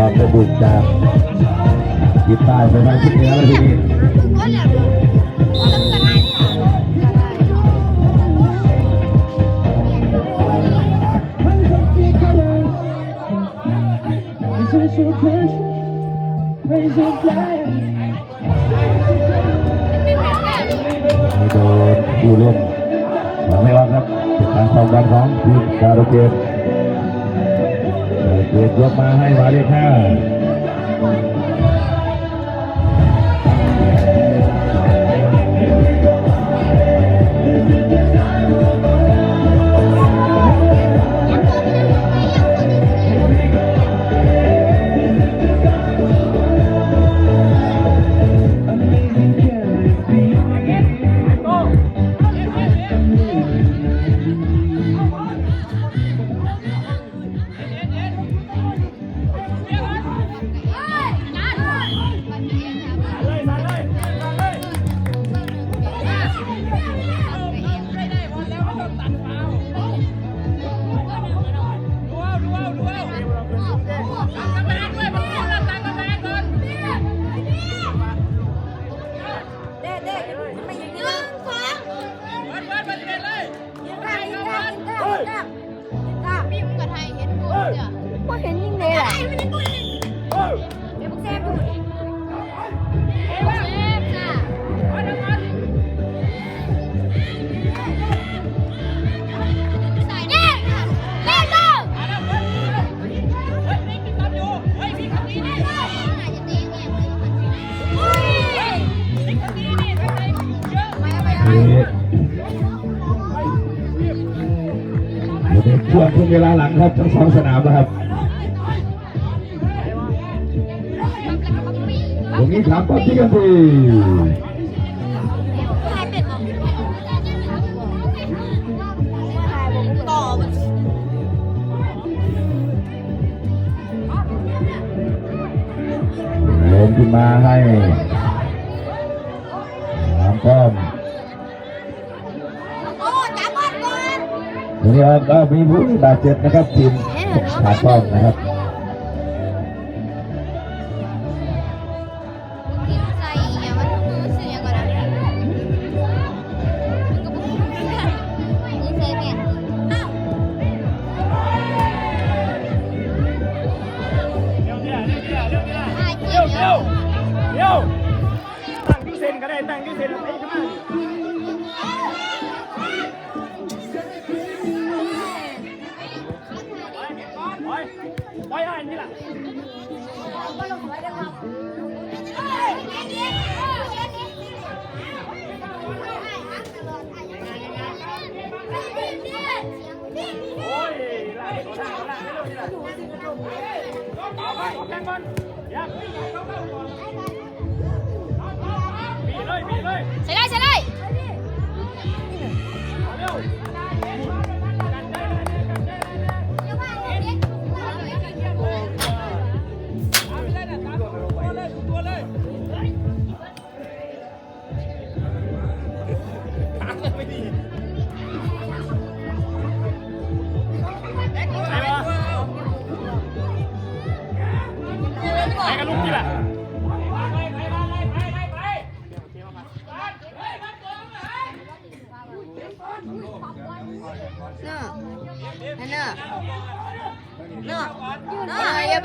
ตอบระบุจากทิศใต้ไปทางทิศเหนือแล้วทีนี้มีโดนผู้เล่นหลังไม่ออกครับเป็นการส่งบอลของทีมการเกต เกตยกมาให้หมายเลขห้า เวลาหลังครับทั้งสองสนามนะครับตรงนี้ถามปั๊บที่กันทีต่อลงขึ้นมาให้ นี้ก็มีผู้บาดเจ็บนะครับทีมขาป้อมนะครับใส่อย่างมันรู้สึกอย่างก่อนนะมันก็บอกนี่ใส่เนี่ยอ้าวเจี๊ยบเดี๋ยวเดี๋ยวตั้งที่เซ็นก็ได้ตั้งที่เซ็นไปขึ้นมาไป ไม่รู้นี่ล่ะเอาไป เนอะนั่นเนอะเนอะเนอ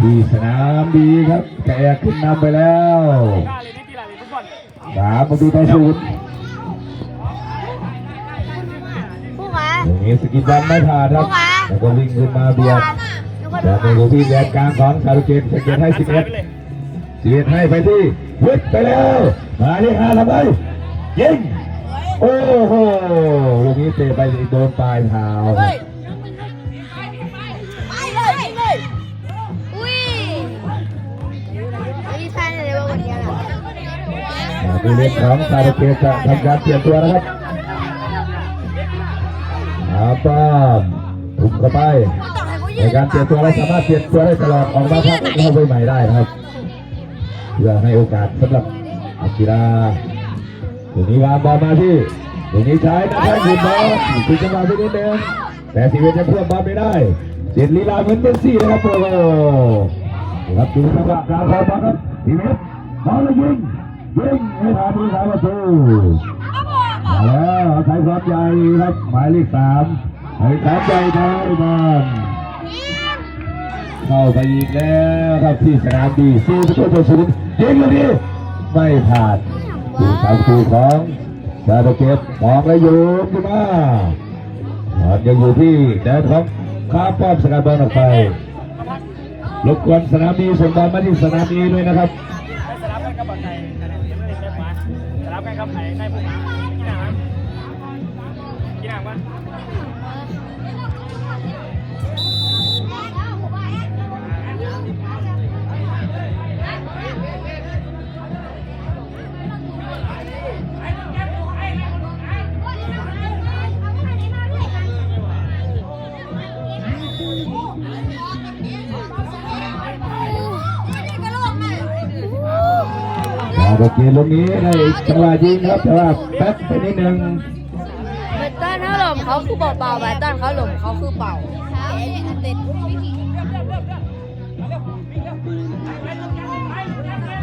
ที่สนามดีครับแกขึ้นนำไปแล้วกล้าเลยนี่กีฬาเลยฟุตบอลสามประตูต่อศูนย์ผู้หมาตรงนี้สกินบอลไม่ผ่านครับแล้วก็วิ่งขึ้นมาเบียดทุกคนแต่ดูไปดูที่แดนกลางของคารุเกนสเกตให้สิบเอ็ดไปเลยเสียดให้ไปที่วิทย์ไปแล้วมาเลขห้าทำไมยิงโอ้โหลูกนี้เตะไปโดนปลายเท้า มาดูเล็กของซาโดเกจะทำการเปลี่ยนตัวนะครับอาป้อมถูกเข้าไปในการเปลี่ยนตัวเราสามารถเปลี่ยนตัวได้ตลอดออกมาพักเข้าไปใหม่ได้นะครับเพื่อให้โอกาสสำหรับอากิระตรงนี้วางบอลมาที่ตรงนี้ใช้นะครับยืนบอลคือจังหวะที่นิดนึงแต่สีเวทยังเพื่อนบอลไม่ได้เจ็ดลีลาเหมือนเบนซี่นะครับโอ้โหครับดูจังหวะการบอลครับสีเวทบอลยิง ยิงให้ผ่านผู้สาประตูมาแล้วใช้ความใหญ่ครับหมายเลขสามหมายเลขสามใหญ่ไทยบอลเข้าไปอีกแล้วครับที่สนามดีสู้ประตูต่อศูนย์ยิงเลยดิไม่ผ่านดูสามคูของชาตะเก็บมองแล้วโยนขึ้นมาบอลยังอยู่ที่แดนของข้าป้อมสกัดบอลออกไปรบกวนสนามดีส่งบอลมาที่สนามดีด้วยนะครับ กับไผ่ในผู้หญิงกินอาหารกินหนังมั้ยชา ตะเก็บลงนี้ได้จังหวะยิงครับแต่ว่าแป๊บไปนิดนึงแบตตันเขาหล่มเขาคือเบาๆแบตตันเขาหล่มเขาคือเป่าติด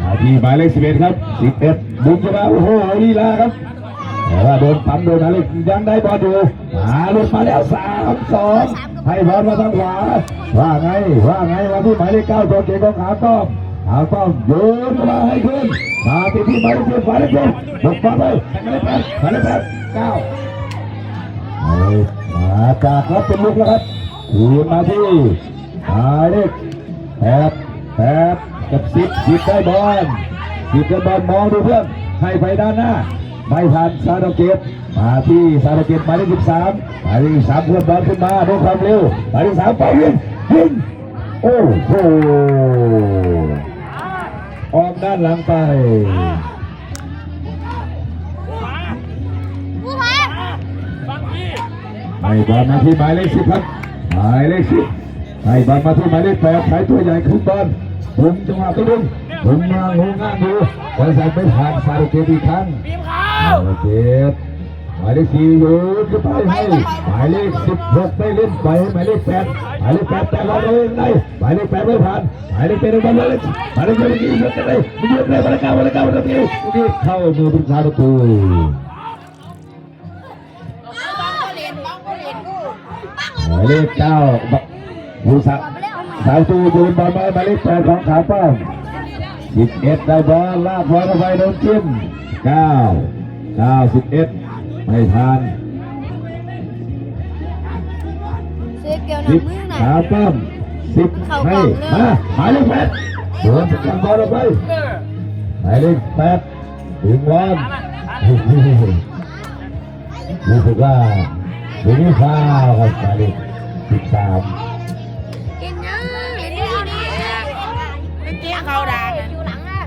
มาที่หมายเลขสิบเอ็ดครับสิบเอ็ดบุกเข้ามาโอ้โหลีลาครับแต่ว่าโดนปั๊มโดนอะไรยังได้บอลอยู่มาลุกมาแล้วสามสองให้บอลมาทางขวาว่าไงว่าไงมาที่หมายเลขเก้าตัวเก่งของขาต้อ มขาต้อมโยนมาให้ขึ้นมาที่ที่หมายเลขเจ็ดหมายเลขเจ็ดบุกมาไปหมายเลขแปดหมายเลขแปดเก้าเอามาจากรับเป็นลูกแล้วครับคืนมาที่หมายเลขแปดแปดกับสิบสิบได้บอลสิบได้บอลมองดูเพื่อนให้ไปด้านหน้าไม่ผ่านซาโดเกตมาที่ซาโดเกตหมายเลขสิบสามหมายเลขสิบสามเพื่อนบอลขึ้นมาด้วยความเร็วหมายเลขสามไปยิงยิงโอ้โห ออกด้านหลังไปผู้พันฟังพี่ให้บอลมาที่หมายเลขสิบครับหมายเลขสิบให้บอลมาที่หมายเลขแปดใช้ตัวใหญ่ขึ้นบอลผมจังหวะตัวดึงผมมางงงานดูบอลใส่ไม่ผ่านซาโดเกตอีกครั้งบีมเขาโอเคห มายเลขสี่อยู่ขึ้นไปให้หมายเลขสิบหกได้เล่นไปให้หมายเลขแปดหมายเลขแปดแต่เราเองได้หมายเลขแปดไม่ผ่านหมายเลขแปดได้บอลเลยหมายเลขแปดยิงยิงได้ยิงได้บอลเก้าบอลเก้าบอลเก้านี่เข้ามือผู้ชาประตูหมายเลขเก้าผู้สาสาวตูดูบอลมาหมายเลขแปดของขาป้อมสิบเอ็ดได้บอลลากบอลเข้าไปโดนจิ้มเก้าเก้าสิบเอ็ด ไม่ทันเสียเกี่ยวหนัสิงบมือหน่ขาป้อมสิบให้มาหมายเลขแปดโดนสกัดบอลออกไปเออหมายเลขแปดถึงวันตามมาตามมารู้สึกว่าถึงฟาวครับหมายเลขสิบสามกินยังเห็นดีดีไม่เกี่ยวเขาด่ากันอยู่หลังอะ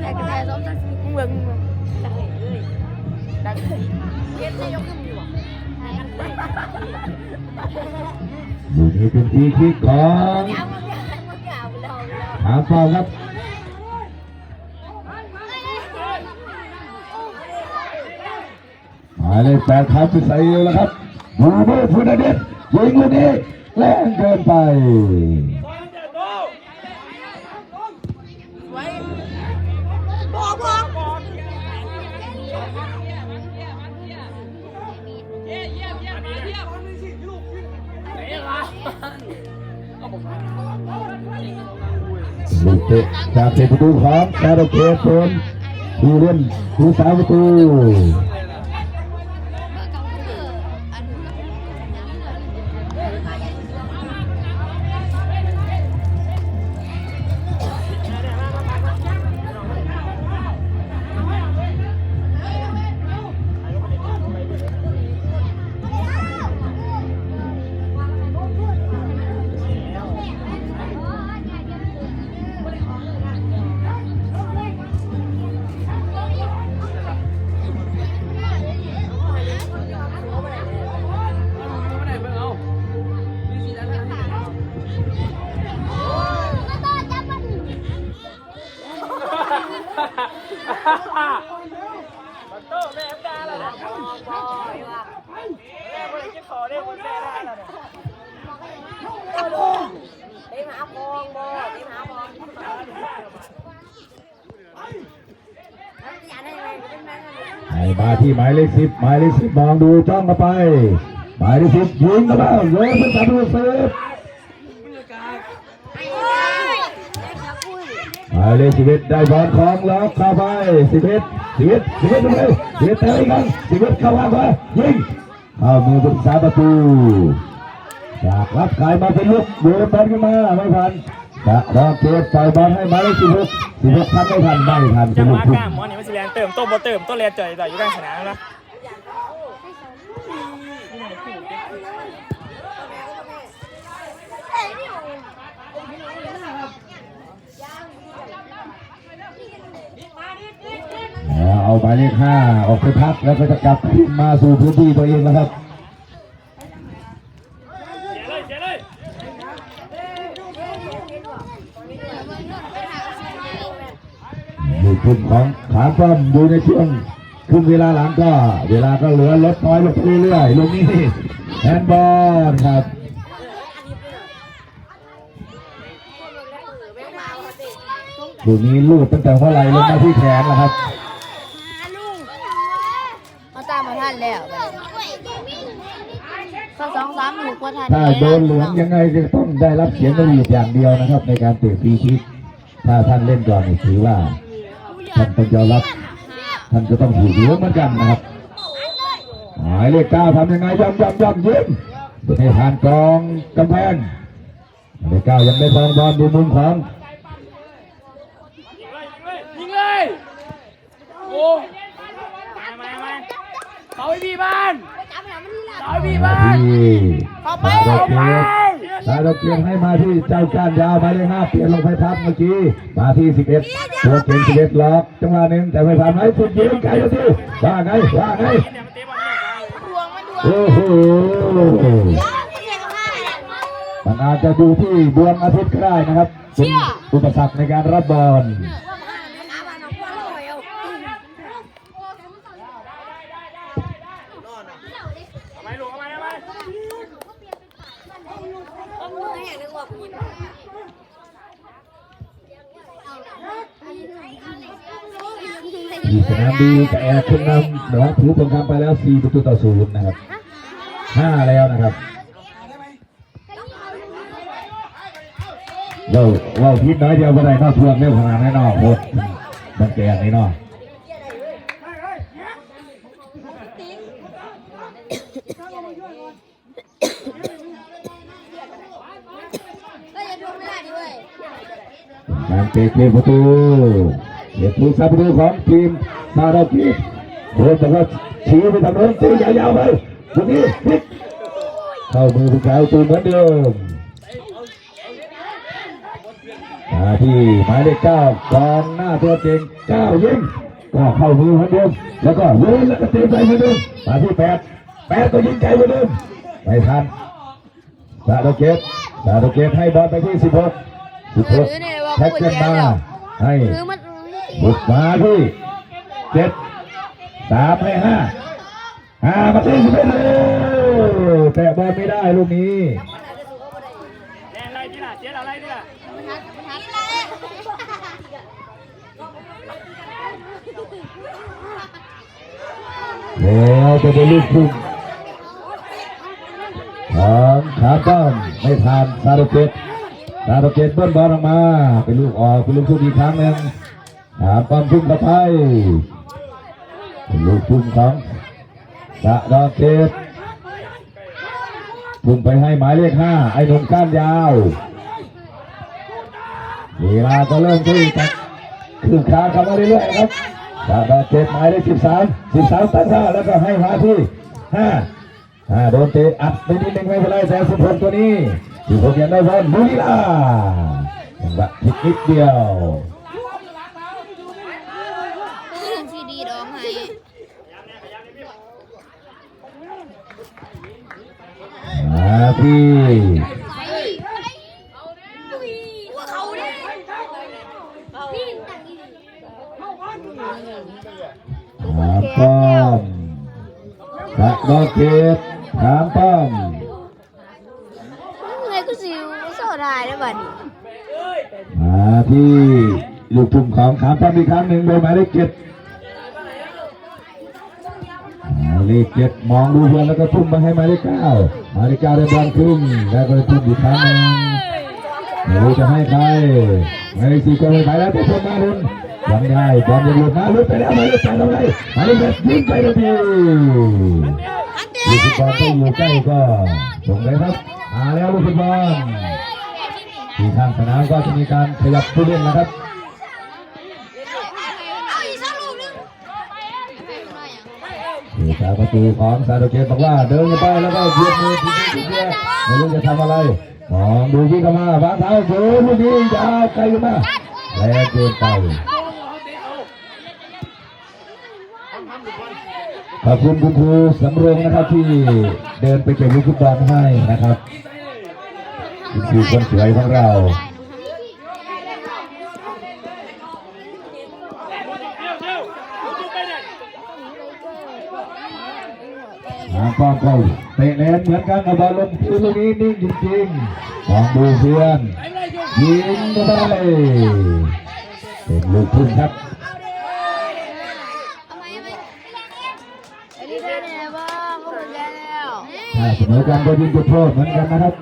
แต่กระแทกซ้อมสักทีมึงมึงดัง เย็นจะยกขึ้นอยู่อะอยู่นี่เป็นทีคิกของยาวมันยาวมันเราเราหาฟาวครับหมายเลขแปดครับพิสัยแล้วครับบูเบอร์ฟูนาเดชยิงลูกนี้แรงเกินไป ลูกเตะจากเตะประตูของซาโดเกตเป็นผู้เล่นผู้สาวประตู บัตโตแม่ได้แล้วนะแม่คนนี้จะขอได้คนแม่ได้แล้วเนี่ยเต็มหาพองบ่ไปหาพองให้มาที่หมายเลขสิบหมายเลขสิบมองดูจ้องเข้าไปหมายเลขสิบยิงเข้าไปโยนเป็นตะดูเซฟหมายเลขสิบเอ็ดได้บอลของล็อกเข้าไปสิบเอ็ดสิบเอ็ดสิบเอ็ดเลยสิบเอ็ดเตะอีกครั้งสิบเอ็ดเข้ามาไปยิงเข้ามือเป็นสามประตูจากรับขายมาเป็นลูกโยนบอลขึ้นมาไม่ทันจะรอเกตปล่อยบอลให้มาเลขสิบหกสิบหกทันไม่ทันไม่ทันจะเป็นลูมากทุ่กล้ามหมอนี่มันสิแรงเติมโต้บ่เติมโต้แรงจ่อยจ่อยอยู่กลางสนามนะ เอาหมายเลขห้าออกไปพักแล้วก็จะกลับมาสู่พื้นที่ตัวเองนะครับดูกลุ่มของขาป้อมดูในช่วงครึ่งเวลาหลังก็ เวลาก็เหลือลดน้อยลงไปเรื่อยๆลูกนี้แฮนด์บอลครับลูกนี้ลูดตั้งแต่หัวไหล่ลงมาที่แขนแล้วครับ เขาตามมาท่านแล้วเขาสองสามหมู่ กว่าท่านถ้าโดนเหลืองยังไงจะต้องได้รับเสียงกระหวีดอย่างเดียวนะครับ ในการเตะฟรีคิกถ้าท่านเล่นก่อนนี่ถือว่าท่านต้องยอมรับท่านจะต้องถูกเหลืองเหมือนกันนะครับหมายเลขเก้าทำยังไงย่ำย่ำย่ำยิ้มให้ผ่านกองกำแพงหมายเลขเก้ายังไม่ทองบอลดูมุมของยิงเลยโอ้มามามาเขาไปบีบ้าน เขาไปบีบ้านที่เขาไปดอกเขาเกีไปยรติดาวเกียรติให้มาที่เจ้าก้านยาวหมายเลขห้าเปลี่ยนลงไปทับเมื่อกี้มาที่สิบเอ็ดตัวเก่งสิบเอ็ดล็อกจังหวะหนึ่งแต่ไม่ผ่านไหมสุดยิงไกลแล้วที่ว่าไงว่าไงเนี่ยมันเตะบอลเนี่ยดวงมันดวงโอ้โหมันอาจจะดูที่ดวงอาทิตย์ก็ได้นะครับเป็นอุปสรรคในการรับบอล ทำไมลูกทำไมทำไม ที่สนามดีกับแอร์ขึ้นนำหนองถือตรงคำไปแล้ว4ประตูต่อศูนย์นะครับ5แล้วนะครับเราเราพิษน้อยเดียวก็ได้นอกทวงเร็วขนาดนั้นนอกโคตรมันแก่นี่เนอกการเตะเกมประตู เด็กผู้สับประตูของทีมซาดากิโดนแต่ว่าชี้ไปทางโน้นตียาวๆไปตรงนี้พลิกเข้ามือผู้ชายตูนเหมือนเดิมมาที่หมายเลขเก้ากองหน้าตัวเก่งเก้ายิงก็เข้ามือเหมือนเดิมแล้วก็ยิงแล้วก็ตีไปเหมือนเดิมมาที่แปดแปดก็ยิงไกลเหมือนเดิมไม่ทันซาโดเกตซาโดเกตให้บอลไปที่สิบหกสิบหกแท็กกันมาให้คือมัน บุกมาที่เจ็ดสามให้ห้าห้ามาที่สิบเอ็ดเลยแต่บอลไม่ได้ลูกนี้แดงอะไรที่ล่ะเจ๊อะไรที่ล่ะแล้วจะเป็นลูกทุ่งของขาป้อมไม่ผ่านซาโรเกตซาโรเกตเบิ้ลบอลออกมา เป็นลูกออกเป็นลูกทุ่งอีกครั้งหนึ่ง ขาป้อมทุ่งเข้าไปลูกทุ่งของซาโรเกตทุ่งไปให้หมายเลขห้าไอ้หนุ่มก้านยาวเวลาก็เริ่มที่จะคืบคลานเข้ามาเรื่อยๆครับดาบาเจ็บหมายเลขสิบสามสิบสามตั้งท่าแล้วก็ให้มาที่ห้าอ่าโดนเตะอัดไปนิดนึงไม่เป็นไรแต่สิบหกตัวนี้สิบหกยังได้บอลลุยล่าจังหวะผิดนิดเดียว ซีดีร้องไห้ มาที่เขาเนี่ยสามป้อมพระนอกเขตสามป้อมเงกูสิวโซดาได้วบัดนี้มาที่ลูกทุ่มของขามป้อมอีกครั้งหนึ่งโดยหมายเลขเจ็ดหมาย เลขเจ็ดมองดูเพื่อนแล้วก็ทุ่มมาให้หมายเลขเก้าหมายเลขเก้าได้บอลขึ้นแล้วก็ทุ่มอีกครั้งหนึ่งไม่รู้จะให้ใครหมายเลขสี่ก็เลยไปแล้วแต่ทุ่มมาลุ้นยังได้บอลยังหลุดมาลุ้นไปแล้วหมายเลขแปดทำไงหมายเลขแปดยิงไปทันทีลูกฟุตบอลที่อยู่ใกล้ก็ส่งเลยครับมาแล้วลูกฟุตบอลที่ข้างสนามก็จะมีการขยับผู้เล่นนะครับ เอาอีกสักลูกนึง ที่จาประตูของซาโดเกตบอกว่าเดินไปแล้วก็เบียดมือทีนี้ทีเดียวไม่รู้จะทำอะไรมองดูวิ่เข้ามาวางเท้าโยนลูกนี้ยาวไกลขึ้นมาแรงเกินไปขอบคุณคุณครูสำเรงนะครับที่เดินไปเก็บลูกฟุตบอลให้นะครับคุณครูคนสวยของเรา ทางป้องก็เตะแรงเหมือนกันเอาบอลลงพื้นลูกนี้นิ่งจริงๆมองดูเพื่อนยิงเข้าไปเป็นลูกทุ่งครับเหมือนกันแล้วถ้าเสมอกันก็ยิงจุดโทษเหมือนกันนะครับ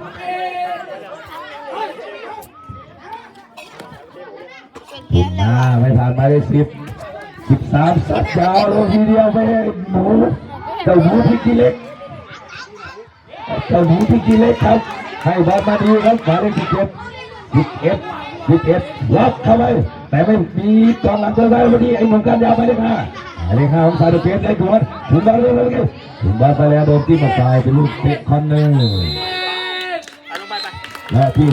ถูกหน้าไม่ผ่านมายเลขสิบสิบสามสัตว์ยาวลงทีเดียวไปให้หมูเจ้าหมูพิกิเล็ก เจ้าหมูพิกิเล็กครับ ให้บอลมาดีครับหมายเลขสิบเอ็ดสิบเอ็ดสิบเอ็ดล็อกเข้าไปแต่ไม่มีกองหลังเจอได้พอดีไอ้หนุ่มกันยาวไปเลยค่ะหมายเลขห้าของซาดูเกตได้กวนถึงบอลเร็วๆถึงบอลไปแล้วโดนที่มาตายเป็นลูกเตะคอนเนอร์เอาลงไปไปและที่